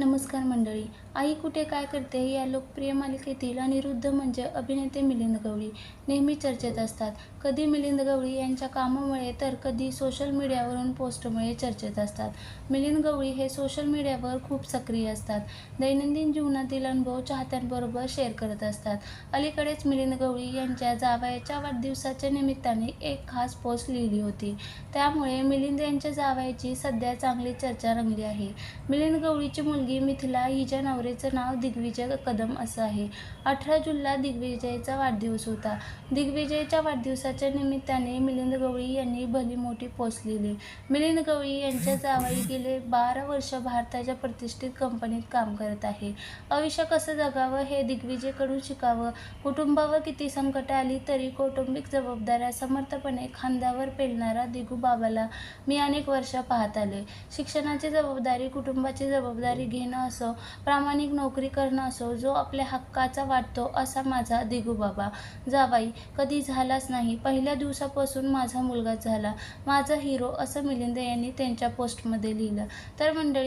नमस्कार मंडळी. आई कुठे काय करते? या लोकप्रिय मालिकेतील अनिरुद्ध म्हणजे अभिनेते मिलिंद गवळी. नेहमी चर्चेत असतात. कधी मिलिंद गवळी यांच्या कामामुळे तर कधी सोशल मीडियावरून पोस्टमुळे चर्चेत असतात. मिलिंद गवळी हे सोशल मीडियावर खूप सक्रिय असतात. दैनंदिन जीवनातील अनुभव चाहत्यांबरोबर शेअर करत असतात. अलीकडेच मिलिंद गवळी यांच्या जावयाच्या वाढदिवसाच्या निमित्ताने एक खास पोस्ट लिहिली होती. त्यामुळे मिलिंद यांच्या जावयाची सध्या चांगली चर्चा रंगली आहे. मिलिंद गवळीची मुलगी मिथिला हिच्या नवरेचं नाव दिग्विजय कदम असं आहे. अठरा जूनला दिग्विजयचा वाढदिवस होता. दिग्विजयच्या वाढदिवसाच्या निमित्ताने मिलिंद गवळी यांनी भली मोठी पोस्ट लिहिली. मिलिंद गवळी यांच्या जावई गेले बारा वर्ष भारताच्या प्रतिष्ठित कंपनीत काम करत आहे. आयुष्य कसं जगावं हे दिग्विजयकडून शिकावं. कुटुंबावर किती संकट आली तरी कौटुंबिक जबाबदाऱ्या समर्थपणे खांद्यावर पेलणारा दिगू बाबाला मी अनेक वर्ष पाहत आले. शिक्षणाची जबाबदारी कुटुंबाची जबाबदारी घेणं असो प्रामाणिक नोकरी करणं असो जो आपल्या हक्काचा वाटतो असा माझा दिगू बाबा जावाई कधी झालाच नाही. पहिल्या दिवसापासून माझा मुलगा झाला. माझा हिरो असं मिलिंद यांनी त्यांच्या पोस्टमध्ये लिहिलं. तर मंडळी